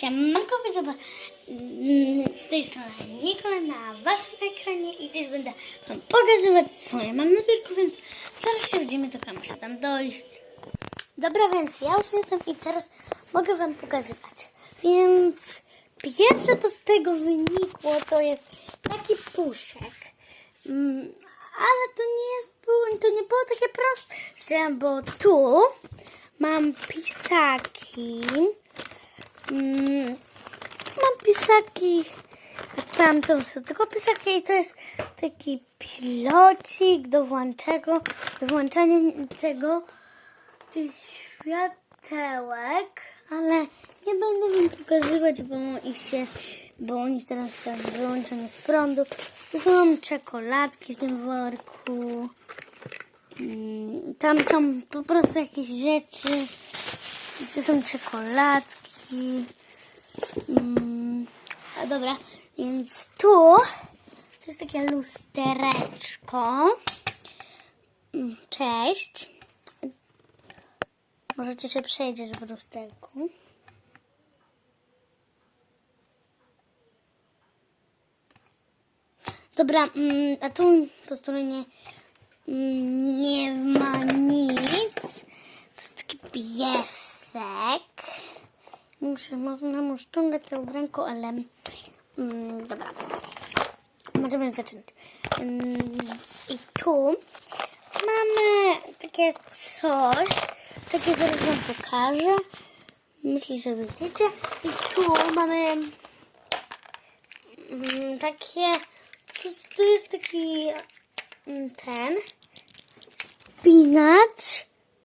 Siemanko, zobacz. Z tej strony Nikola na waszym ekranie i dziś będę wam pokazywać, co ja mam na biurku, więc zaraz się widzimy, tylko muszę tam dojść. Dobra, więc ja już jestem i teraz mogę wam pokazywać. Więc pierwsze to z tego wynikło, to jest taki puszek. Mm, ale to nie jest, było, to nie było takie proste, bo tu mam pisaki. Mm, mam pisaki. Tam to są tylko pisaki i to jest taki pilocik do włączenia, do włączania tego tych światełek, ale nie będę wam pokazywać, bo ich się, bo oni teraz są wyłączeni z prądu. Tu są czekoladki w tym worku. Mm, Tam są po prostu jakieś rzeczy. Tu są czekoladki. Mm, dobra, więc tu to jest takie lustereczko. Mm, Cześć. Możecie się przejrzeć w lusterku. Dobra, mm, a tu po stronie mm, nie ma nic. To jest taki piesek. Muszę, można mu ściągać to ręku, ale mm, dobra. Możemy zacząć. Mm, Więc i tu mamy takie coś. Takie zaraz wam pokażę. Myślę, że widzicie. I tu mamy mm, takie. Tu, tu jest taki mm, ten spinacz.